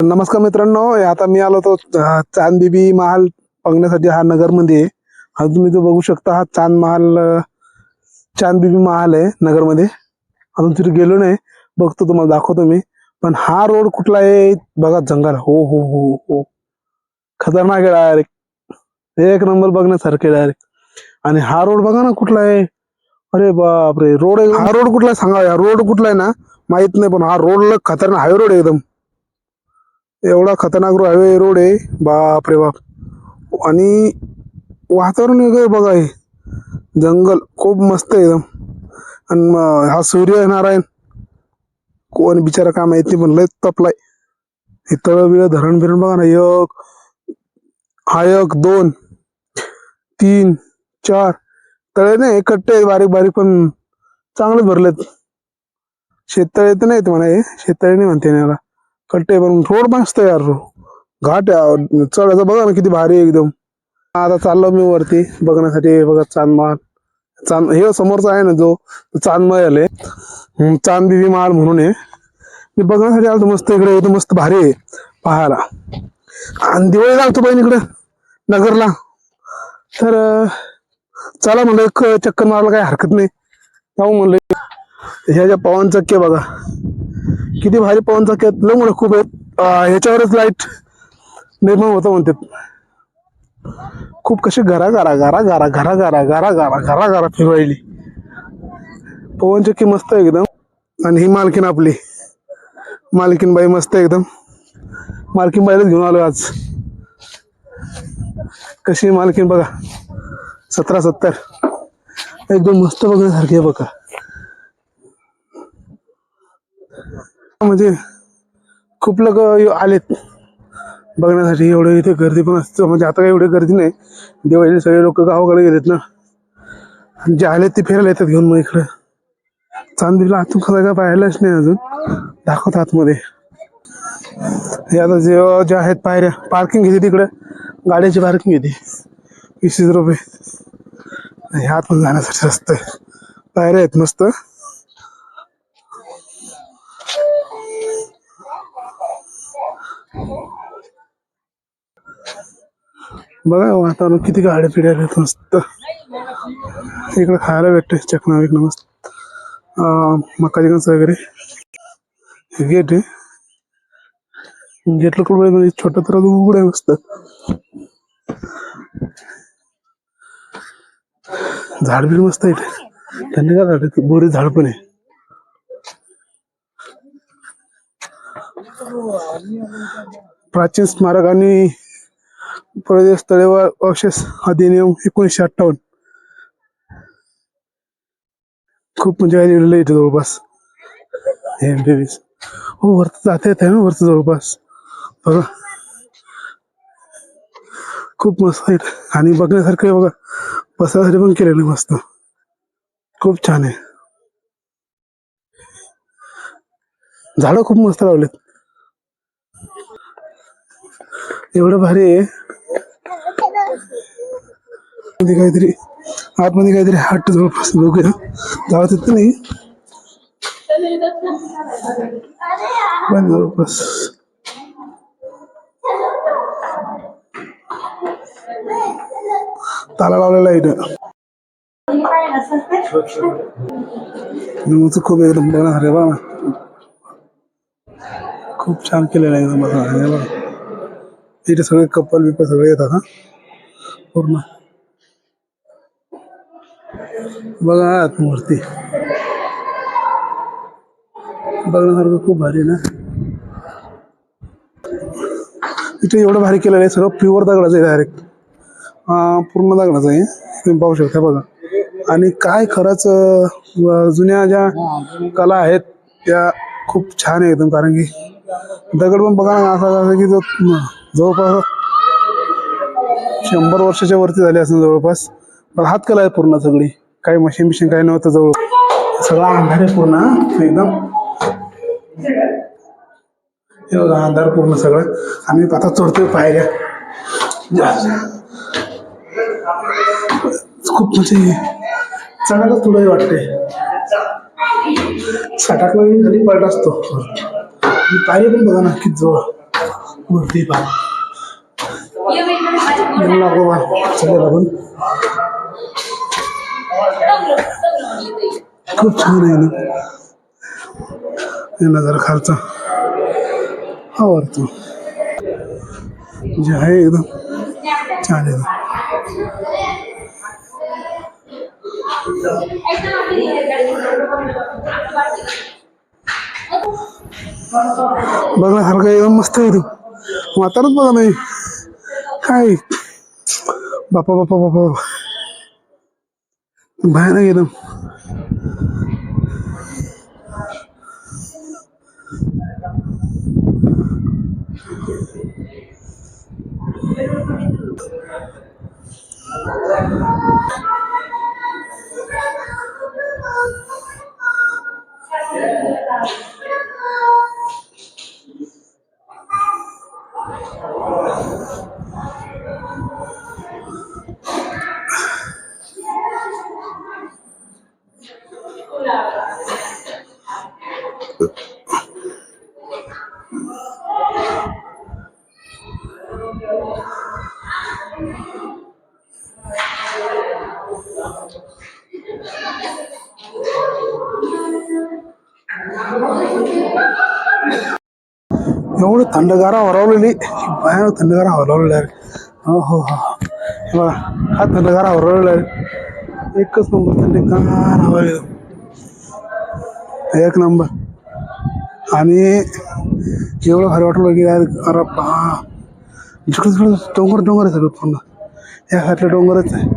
नमस्कार मित्रांनो आता मी आलो तो चांदबिबी महाल बघण्यासाठी. हा नगरमध्ये आहे. हा तुम्ही जो बघू शकता हा चांद महाल चांदबिबी महाल आहे नगरमध्ये. अजून तिथे गेलो नाही. बघतो तुम्हाला दाखवतो मी. पण हा रोड कुठला आहे? बघा जंगल. हो हो हो हो. खतरनाक आहे डायरेक्ट एक नंबर बघण्यासारखे डायरेक्ट आणि हा रोड बघा ना कुठला आहे. अरे बापरे रोड हा रोड कुठला सांगा या रोड कुठला आहे ना? माहीत नाही पण हा रोड खतरनाक हाय रोड एकदम. एवढा खतरनाक रो हायवे रोड आहे. बाप रे बाप. आणि वातावरण वेगळं बघा हे. जंगल खूप मस्त आहे एकदम. आणि हा सूर्य नारायण. कोण बिचारा काय माहीत नाही पण लय तपलाय. हे तळ बिळ धरण बिरण बघा ना एक हा एक दोन तीन चार. तळे नाही कट्टे आहेत बारीक बारीक पण चांगले भरलेत. शेततळे तर नाहीत म्हणा हे. शेततळे नाही म्हणते याला कट्टे बनवून रोड मस्त आहे यार. घाट चढायचं बघा ना किती भारी आहे एकदम. आता चाललो मी वरती बघण्यासाठी. बघा चांदमहाल. चांद हे समोरचा आहे ना जो तो चांदमहल आहे चांदबिबी महाल म्हणून आहे. मी बघण्यासाठी आलो मस्त इकडे. एकदम मस्त भारी आहे. पाहायला. आणि दिवाळी लागतो पाहिजे इकडे. नगरला. तर चला म्हणलं एक चक्कर मारायला काही हरकत नाही. जाऊ म्हणलं. ह्या ज्या पवन चक्के आहे बघा. किती भारी पवन चाकत आहेत लय खूप आहेत ह्याच्यावरच लाइट निर्माण होतं म्हणतात खूप कशी घरा घरा घरा घरा घरा घरा घरा घरा घरा घरा फिरवायली पवन चक्की मस्त आहे एकदम आणि ही मालकीन आपली मालकीन बाई मस्त आहे एकदम मालकीन बाईलाच घेऊन आलो आज कशी मालकीन बघा सतरा सत्तर एकदम मस्त बघण्यासारखी आहे बघा म्हणजे खूप लोक आलेत बघण्यासाठी. एवढं इथे गर्दी पण असतं. म्हणजे आता काही एवढी गर्दी नाही. दिवाळीला सगळे लोक गावाकडे गेलेत ना. आणि जे आलेत ते फिरायला येतात घेऊन मग इकडं. चांदीला आतून खरं काय पाहिलंच नाही अजून. दाखवत आतमध्ये. हे आता जे ज्या आहेत पायऱ्या पार्किंग घेते तिकडे. गाड्याची पार्किंग घेते. वीस रुपये. ह्या आतमध्ये जाण्यासाठी रस्ते पायऱ्या आहेत मस्त. बघा वातावरण किती गाड्या पिढ्या आहेत मस्त. इकडे खायला भेटते चकना विकणं मस्त मका चिकन्स वगैरे. गेट आहे. गेट कुठे म्हणजे छोटं तर अजून उघड आहे मस्त. झाड बी मस्त आहे त्यांनी काय का झाड बोरी झाड पण आहे. प्राचीन स्मारक आणि प्रदेश तळेवर अवशेष अधिनियम एकोणीसशे अठ्ठावन्न. खूप म्हणजे काही लिहिलेलं आहे इथे जवळपास. हे बेबीज हो वरत जाता येत आहे ना वरती जवळपास. बघा. खूप मस्त आहे आणि बघण्यासारखं आहे बघा. बसायसाठी पण केलेलं मस्त. खूप छान आहे. झाडं खूप मस्त लावलेत. एवढं भारी आहे. मध्ये काहीतरी आतमध्ये काहीतरी हट जवळपास बघूया. जावं येत नाही. पण जवळपास. ताला लावलेला आहे इथं. खूप एकदम बघणार आहे बा खूप छान केलेलं आहे बघा तिथे सगळे कपल बिपल सगळे येतात हा? पूर्ण. बघा आत मूर्ती बघण्यासारखं खूप भारी आहे ना? इथे एवढं भारी केलेलं आहे सगळं प्युअर दगडाचं आहे डायरेक्ट पूर्ण दगडाचं आहे. तुम्ही पाहू शकता बघा. आणि काय खरंच जुन्या ज्या कला आहेत त्या खूप छान आहे एकदम कारण की दगड पण बघा ना असा की जो जवळपास शंभर वर्षाच्या वरती झाले असं जवळपास. पण हातकला आहे पूर्ण सगळी. काही मशीन बिशीन काही नव्हतं जवळ. सगळा अंधार आहे पूर्ण एकदम. हे बघा अंधार पूर्ण सगळं. आम्ही आता चढतोय पायऱ्या. खूप म्हणजे चढायला थोडं वाटतंय. सटाकला खाली पडला असतो. आणि पण बघा ना किती जवळ. वरती पहा खूप छान आहे ना. हे नजर खालचा. हा जे आहे एकदम छान आहे. बघण्यासारखं एकदम मस्त आहे. तू वातावरण बघा नाही काय? बापा बापा बापा बापा. भयानक एकदम एवढं थंडगारा हरवलेली भयानक थंडगारा हरवलेला आहे हो हो हो हे बघा हा थंडगारा हरवलेला आहे एकच नंबर थंडगार हवा आहे. एक नंबर आणि एवढं भारी वाटलं की यार अरे बा जिकडे तिकडं डोंगर डोंगर आहे सगळं पूर्ण. या साईडला डोंगरच आहे.